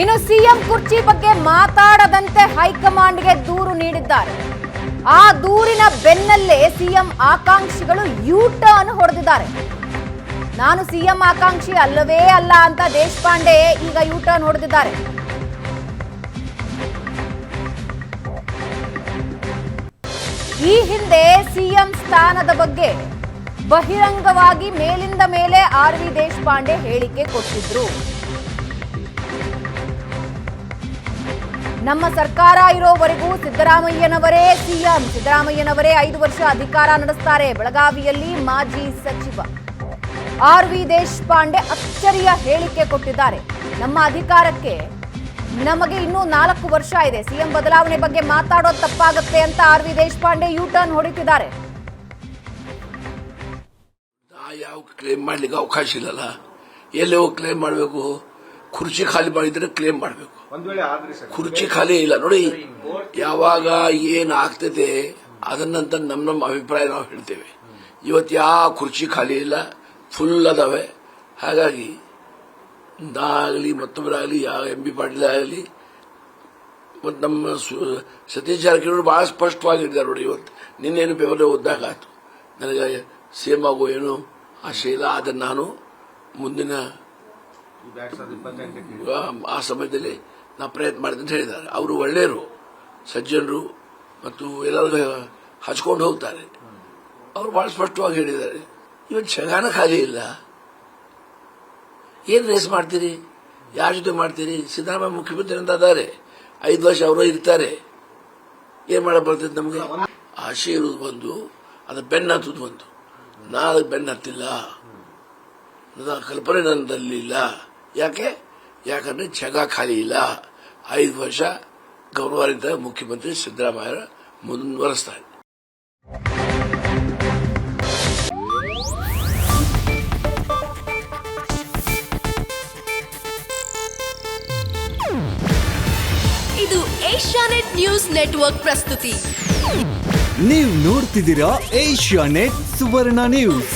ಇನ್ನು ಸಿಎಂ ಕುರ್ಚಿ ಬಗ್ಗೆ ಮಾತಾಡದಂತೆ ಹೈಕಮಾಂಡ್ಗೆ ದೂರು ನೀಡಿದ್ದಾರೆ. ಆ ದೂರಿನ ಬೆನ್ನಲ್ಲೇ ಸಿಎಂ ಆಕಾಂಕ್ಷಿಗಳು ಯೂ ಟರ್ನ್ ಹೊಡೆದಿದ್ದಾರೆ. ನಾನು ಸಿಎಂ ಆಕಾಂಕ್ಷಿ ಅಲ್ಲವೇ ಅಲ್ಲ ಅಂತ ದೇಶಪಾಂಡೆ ಈಗ ಯೂ ಟರ್ನ್ ಹೊಡೆದಿದ್ದಾರೆ. ಈ ಹಿಂದೆ ಸಿಎಂ ಸ್ಥಾನದ ಬಗ್ಗೆ ಬಹಿರಂಗವಾಗಿ ಮೇಲಿಂದ ಮೇಲೆ ಆರ್ ವಿ ದೇಶಪಾಂಡೆ ಹೇಳಿಕೆ ಕೊಟ್ಟಿದ್ರು. ನಮ್ಮ ಸರ್ಕಾರ ಇರೋವರೆಗೂ ಸಿದ್ದರಾಮಯ್ಯನವರೇ ಸಿಎಂ. ಸಿದ್ದರಾಮಯ್ಯನವರೇ ಐದು ವರ್ಷ ಅಧಿಕಾರ ನಡೆಸ್ತಾರೆ. ಬೆಳಗಾವಿಯಲ್ಲಿ ಮಾಜಿ ಸಚಿವ ಆರ್ ವಿ ದೇಶಪಾಂಡೆ ಅಚ್ಚರಿಯ ಹೇಳಿಕೆ ಕೊಟ್ಟಿದ್ದಾರೆ. ನಮ್ಮ ಅಧಿಕಾರಕ್ಕೆ ನಮಗೆ ಇನ್ನೂ ನಾಲ್ಕು ವರ್ಷ ಇದೆ. ಸಿಎಂ ಬದಲಾವಣೆ ಬಗ್ಗೆ ಮಾತಾಡೋದು ತಪ್ಪಾಗುತ್ತೆ ಅಂತ R V Deshpande U turn ಹೊಡಿತಿದ್ದಾರೆ ಯಾವ ಕ್ಲೇಮ್ ಮಾಡ್ಲಿಕ್ಕೆ ಅವಕಾಶ ಇಲ್ಲಲ್ಲ? ಎಲ್ಲಿ ಹೋಗಿ ಕ್ಲೇಮ್ ಮಾಡಬೇಕು? ಕುರ್ಚಿ ಖಾಲಿ ಮಾಡಿದ್ರೆ ಕ್ಲೇಮ್ ಮಾಡಬೇಕು. ಕುರ್ಚಿ ಖಾಲಿ ಇಲ್ಲ. ನೋಡಿ ಯಾವಾಗ ಏನ್ ಆಗ್ತದೆ ಅದನ್ನಂತ ನಮ್ಮ ನಮ್ಮ ಅಭಿಪ್ರಾಯ ನಾವು ಹೇಳ್ತೇವೆ. ಇವತ್ತು ಯಾವ ಕುರ್ಚಿ ಖಾಲಿ ಇಲ್ಲ ಫುಲ್ ಅದಾವೆ. ಹಾಗಾಗಿ ನಾಗಲಿ ಮತ್ತೊಬ್ಬರಾಗಲಿ ಯಾವ ಎಂ ಬಿ ಪಾಟೀಲ್ ಆಗಲಿ ಮತ್ತು ನಮ್ಮ ಸತೀಶ್ ಜಾರಕಿಹೊಳಿ ಬಹಳ ಸ್ಪಷ್ಟವಾಗಿ ಹೇಳಿದ್ದಾರೆ ನೋಡಿ ಇವತ್ತು. ನಿನ್ನೇನು ಪೇಪರ್ ಓದಿದಾಗ ಆಯ್ತು. ನನಗೆ ಸೇಮ್ ಆಗೋ ಏನು ಆಶೆ ಇಲ್ಲ. ಆದರೆ ನಾನು ಮುಂದಿನ ಆ- ಸಮಯದಲ್ಲಿ ನಾ ಪ್ರಯತ್ನ ಮಾಡಿದೆ ಅಂತ ಹೇಳಿದ್ದಾರೆ. ಅವರು ಒಳ್ಳೆಯರು, ಸಜ್ಜನರು ಮತ್ತು ಎಲ್ಲರಿಗೂ ಹಚ್ಕೊಂಡು ಹೋಗ್ತಾರೆ. ಅವರು ಬಹಳ ಸ್ಪಷ್ಟವಾಗಿ ಹೇಳಿದ್ದಾರೆ ಇವತ್ತು ಚಗಾನ ಖಾಲಿ ಇಲ್ಲ. ಏನ್ ರೇಸ್ ಮಾಡ್ತೀರಿ? ಯಾರ ಜೊತೆ ಮಾಡ್ತೀರಿ? ಸಿದ್ದರಾಮಯ್ಯ ಮುಖ್ಯಮಂತ್ರಿ ಅಂತ ಅದಾರೆ ಐದು ವರ್ಷ ಅವರು ಇರ್ತಾರೆ. ಏನ್ ಮಾಡಕ್ ಬರ್ತದೆ ನಮಗೆ ಆಶೆ ಇರೋದು ಬಂದು, ಅದು ಬೆನ್ನ ಹತ್ತುದು ಬಂತು. ನಾ ಅದಕ್ಕೆ ಬೆನ್ನ ಹತ್ತಿಲ್ಲ. ನನ್ನ ಕಲ್ಪನೆ ನನ್ನಲ್ಲಿ ಇಲ್ಲ. ಯಾಕೆ? ಯಾಕಂದ್ರೆ ಜಾಗ ಖಾಲಿ ಇಲ್ಲ. ಐದು ವರ್ಷ ಗೌರವಾನ್ವಿತ ಮುಖ್ಯಮಂತ್ರಿ ಸಿದ್ದರಾಮಯ್ಯ ಮುಂದುವರೆಸ್ತಾರೆ. ಇದು ಏಷ್ಯಾನೆಟ್ ನ್ಯೂಸ್ ನೆಟ್ವರ್ಕ್ ಪ್ರಸ್ತುತಿ. ನೀವು ನೋಡ್ತಿದ್ದೀರಾ ಏಷ್ಯಾ ನೆಟ್ ಸುವರ್ಣ ನ್ಯೂಸ್.